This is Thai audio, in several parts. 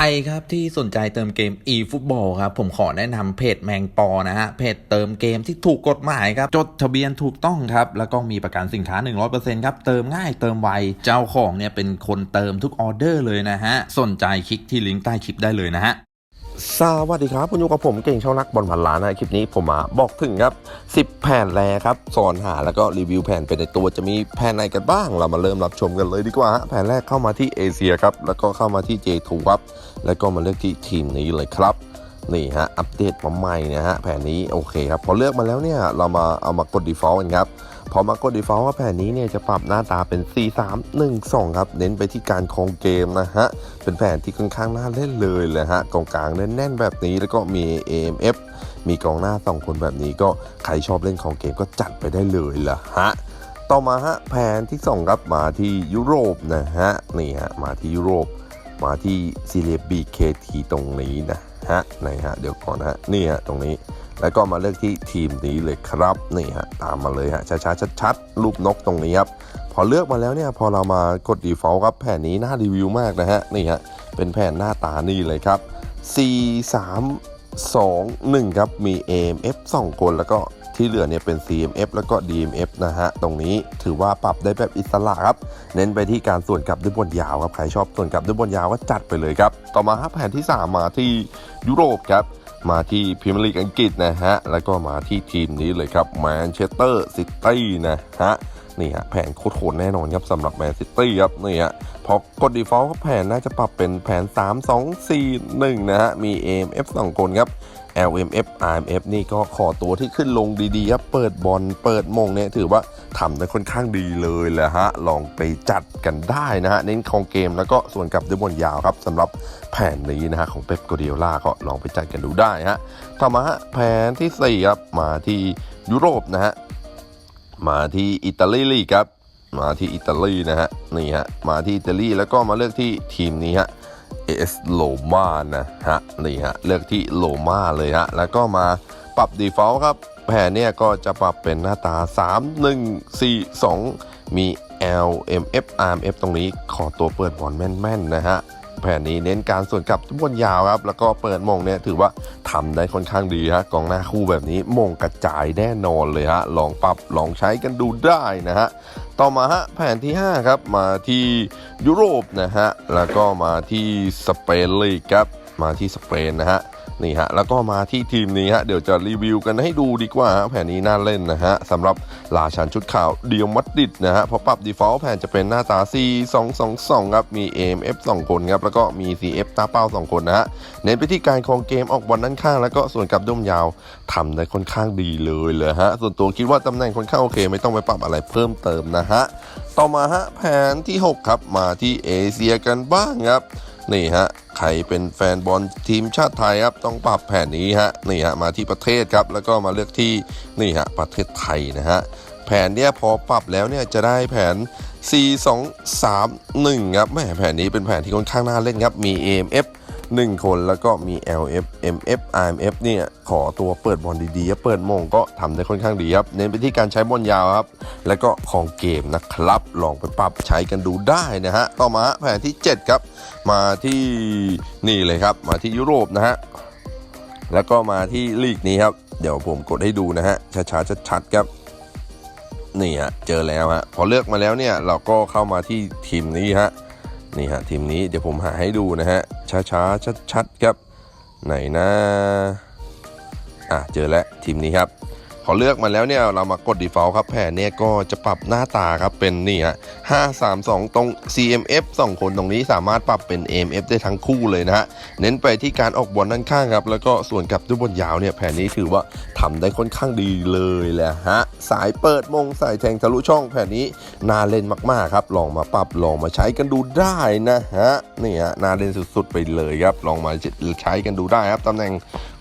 รครับที่สนใจเติมเกม eFootball ครับผมขอแนะนำเพจแมงปอนะฮะเพจเติมเกมที่ถูกกฎหมายครับจดทะเบียนถูกต้องครับแล้วก็มีประกันสินค้า 100%ครับเติมง่ายเติมไวเจ้าของเนี่ยเป็นคนเติมทุกออเดอร์เลยนะฮะสนใจคลิกที่ลิงก์ใต้คลิปได้เลยนะฮะ สวัสดีครับ คุณอยู่กับผมเก่งเช่านักบอลพันล้านนะคลิปนี้ผมมาบอกถึงครับ 10 แผ่นแรครับสอนหาแล้วก็รีวิวแผ่นไปในตัวจะมีแผ่นไหนกันบ้าง เรามาเริ่มรับชมกันเลยดีกว่า แผ่นแรกเข้ามาที่เอเชียครับ แล้วก็เข้ามาที่ J2 ครับ แล้วก็มาเลือกที่ทีมนี้เลยครับ นี่ฮะอัปเดตมาใหม่นะฮะแผ่นนี้โอเคครับพอเลือกมาแล้วเนี่ยเรามาเอามากด default กันครับพอมากด default ว่าแผ่นนี้เนี่ยจะปรับหน้าตาเป็น 4 3 1 2 ครับ เน้นไปที่การคองเกมนะฮะ เป็นแผ่นที่ค่อนข้างน่าเล่นเลยเลยฮะกองกลางแน่นๆแบบนี้แล้วก็มี AMF มีกองหน้า 2 คนแบบนี้ก็ใครชอบเล่นของเกมก็จัดไปได้เลยล่ะฮะต่อมาฮะแผนที่2ครับมาที่ยุโรปนะฮะนี่ฮะมาที่ยุโรปมาที่ซีเรียบีเคทีตรงนี้นะ ฮะไหนฮะเดี๋ยวก่อนนะฮะนี่ฮะตรงนี้แล้วก็มาเลือกที่ทีมนี้เลยครับนี่ฮะตามมาเลยฮะช้าๆชัดๆรูปนกตรงนี้ครับพอเลือกมาแล้วเนี่ยพอเรามากด default ครับแผ่นนี้น่ารีวิวมากนะฮะนี่ฮะเป็นแผ่นหน้าตานี่เลยครับ C 3 2 1 ครับมี AMF 2 คนแล้วก็ ที่เหลือเนี่ยเป็น CMF แล้วก็ DMF นะฮะ ตรงนี้ถือว่าปรับได้แบบอิสระครับ เน้นไปที่การส่วนกลับด้วยบอลยาวครับ ใครชอบส่วนกลับด้วยบอลยาวก็จัดไปเลยครับ ต่อมาครับแผนที่ 3 มาที่ยุโรปครับ มาที่พรีเมียร์ลีกอังกฤษนะฮะ แล้วก็มาที่ทีมนี้เลยครับแมนเชสเตอร์ซิตี้นะฮะนี่ฮะแผนโคตรโหดแน่นอนครับสำหรับแมนซิตี้ครับนี่ฮะพอกด default ครับแผนน่าจะปรับเป็นแผน 3 2 4 1 นะฮะมี AMF 2คนครับ LMF RMF นี่ก็ขอตัวที่ขึ้นลงดีๆครับ เปิดบอลเปิดมงเนี่ยถือว่าทำได้ค่อนข้างดีเลยแหละฮะ ลองไปจัดกันได้นะฮะ เน้นของเกมแล้วก็ส่วนกับด้วยบอลยาวครับสำหรับแผนนี้นะฮะของเป๊ปโกเดียล่าก็ลองไปจัดกันดูได้ฮะต่อมาฮะแผนที่4ครับมาที่ยุโรปนะฮะมาที่อิตาลีลีครับมาที่อิตาลีนะฮะนี่ฮะมาที่อิตาลีแล้วก็มาเลือกที่ทีมนี้ฮะ AS โลมานะฮะนี่ฮะเลือกที่โลมาเลยฮะแล้วก็มาปรับ default ครับแผนเนี่ยก็จะปรับเป็นหน้าตา 3 1 4 2 มี LMF RMF ตรงนี้ขอตัวเปิดบอลแม่นๆนะฮะแผนนี้เน้นการส่วนกลับทุกบอลยาวครับ แล้วก็เปิดมงเนี่ยถือว่าทำได้ค่อนข้างดีฮะกองหน้าคู่แบบนี้มงกระจายแน่นอนเลยฮะลองปรับลองใช้กันดูได้นะฮะ ต่อมาฮะแผนที่ 5 ครับ มาที่ยุโรปนะฮะ แล้วก็มาที่สเปนเลยครับ มาที่สเปนนะฮะ นี่ฮะแล้วก็มาที่ทีมนี้ฮะเดี๋ยวจะรีวิวกันให้ดูดีกว่าฮะแผนนี้น่าเล่นนะฮะสำหรับราชันชุดขาวเดียวมัดดิดนะฮะพอปรับ default แผนจะเป็นหน้าตา C 2 2 2ครับมี AMF 2 คนครับแล้วก็มี CF ตาเป้า 2 คนนะฮะเน้นไปที่การครองเกมออกบอลด้านข้าง แล้วก็ส่วนกับด้มยาวทำได้ค่อนข้างดีเลยเลยฮะส่วนตัวคิดว่าตำแหน่งค่อนข้างโอเค ไม่ต้องไปปรับอะไรเพิ่มเติมนะฮะต่อมาฮะแผนที่ 6 ครับมาที่เอเชียกันบ้างครับนี่ฮะ ใครเป็นแฟนบอลทีมชาติไทยครับต้องปรับแผนนี้ฮะนี่ฮะมาที่ประเทศครับ แล้วก็มาเลือกที่นี่ฮะประเทศไทยนะฮะแผนเนี้ยพอปรับแล้วเนี่ยจะได้แผน 4 2 3 1 ครับแม่แผนนี้เป็นแผนที่ค่อนข้างน่าเล่นครับมี AMF 1 คนแล้วก็มี LF MF RMF เนี่ยขอตัวเปิดบอลดีๆ เปิดมงก็ทำได้ค่อนข้างดีครับ เน้นไปที่การใช้บอลยาวครับ แล้วก็ของเกมนะครับ ลองไปปรับใช้กันดูได้นะฮะ ต่อมาแผนที่ 7 ครับ มาที่นี่เลยครับ มาที่ยุโรปนะฮะ แล้วก็มาที่ลีกนี้ครับ เดี๋ยวผมกดให้ดูนะฮะช้าๆชัดๆครับนี่ฮะเจอแล้วฮะพอเลือกมาแล้วเนี่ยเราก็เข้ามาที่ทีมนี้ฮะ นี่ฮะทีมนี้เดี๋ยวผมหาให้ดูนะฮะช้าๆชัดๆครับไหนนะอะเจอแล้วทีมนี้ครับ อเลือกมาแล้วเนี่ยเรามากด default ครับแผนเนี่ยก็จะปรับหน้าตาครับเป็นนี่ฮะ5 3 2 ตรง CMF 2 คนตรงนี้สามารถปรับเป็น AMF ได้ทั้งคู่เลยนะฮะเน้นไปที่การออกบอลด้านข้างครับแล้วก็ส่วนกับด้วยบอลยาวเนี่ยแผนนี้ถือว่าทำได้ค่อนข้างดีเลยแหละฮะสายเปิดมงสายแทงทะลุช่องแผนนี้น่าเล่นมากๆครับลองมาปรับลองมาใช้กันดูได้นะฮะนี่ฮะน่าเล่นสุดๆไปเลยครับลองมาใช้กันดูได้ครับตำแหน่ง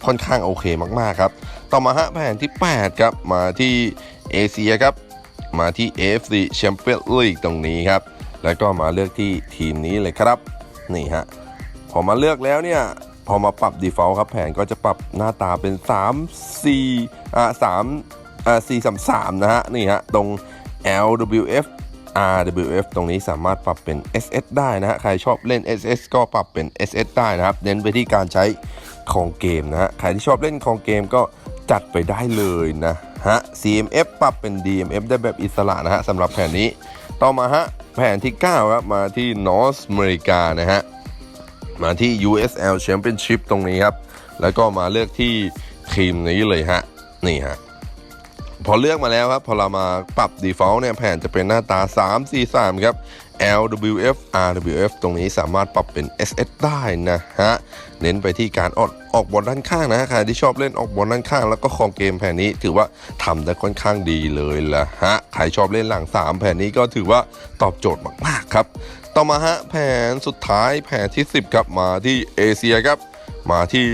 ค่อนข้างโอเคมากๆครับ ต่อมาฮะแผนที่ 8 ครับ มาที่เอเชียครับ มาที่ AFC Champions League ตรงนี้ครับ แล้วก็มาเลือกที่ทีมนี้เลยครับ นี่ฮะ พอมาเลือกแล้วเนี่ย พอมาปรับ default ครับ แผนก็จะปรับหน้าตาเป็น 3 4อ่า3อ่า4 3 3 นะฮะ นี่ฮะ ตรง LWF RWF ตรงนี้สามารถปรับเป็น SS ได้นะฮะ ใครชอบเล่น SS ก็ปรับเป็น SS ได้นะครับ เน้นไปที่การใช้ ของเกมนะฮะใครที่ชอบเล่นของเกมก็จัดไปได้เลยนะฮะ CMF ปรับเป็น DMF ได้แบบอิสระนะฮะสำหรับแผนนี้ ต่อมาฮะแผนที่ 9 ครับ มาที่นอร์ทอเมริกานะฮะ มาที่ USL Championship ตรงนี้ครับ แล้วก็มาเลือกที่ทีมนี้เลยฮะ นี่ฮะ พอเลือกมาแล้วครับ พอเรามาปรับ default เนี่ยแผนจะเป็นหน้าตา 3 4 3 ครับ LWF RWF ตรงนี้สามารถปรับเป็น SS ได้นะฮะ เน้นไปที่การออกออกบอลด้านข้างนะฮะใครที่ชอบเล่นออกบอลด้านข้าง แล้วก็คองเกมแผนนี้ถือว่าทำได้ค่อนข้างดีเลยละฮะ ใครชอบเล่นหลัง 3 แผนนี้ก็ถือว่าตอบโจทย์มาก ๆ ครับ ต่อมาฮะแผนสุดท้ายแผนที่ 10 ครับมาที่เอเชียครับ มาที่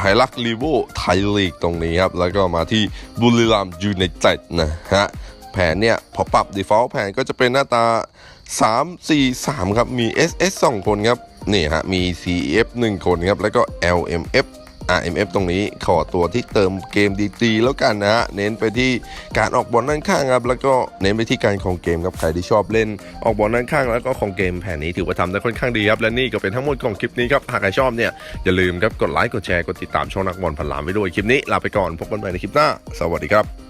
ไฮลักลีโวไทยลีกตรงนี้ครับ แล้วก็มาที่บุรีรัมยูไนเต็ดนะฮะ แผนเนี่ย พอปรับ default แผนก็จะเป็นหน้าตา 3 4 3 ครับ มี SS 2 คนครับ นี่ฮะ มี CF 1 คนครับ แล้วก็ LMF RMF ตรงนี้ขอตัวที่เติมเกมดีๆแล้วกันนะฮะเน้นไปที่การออกบอลด้านข้างครับแล้วก็เน้นไปที่การของเกมครับใครที่ชอบเล่นออกบอลด้านข้าง แล้วก็ของเกมแผนนี้ถือว่าทำได้ค่อนข้างดีครับและนี่ก็เป็นทั้งหมดของคลิปนี้ครับหากใครชอบเนี่ยอย่าลืมครับกดไลค์กดแชร์กดติดตามช่องนักบอลพันล้านไว้ด้วยคลิปนี้ลาไปก่อนพบกันใหม่ในคลิปหน้า สวัสดีครับ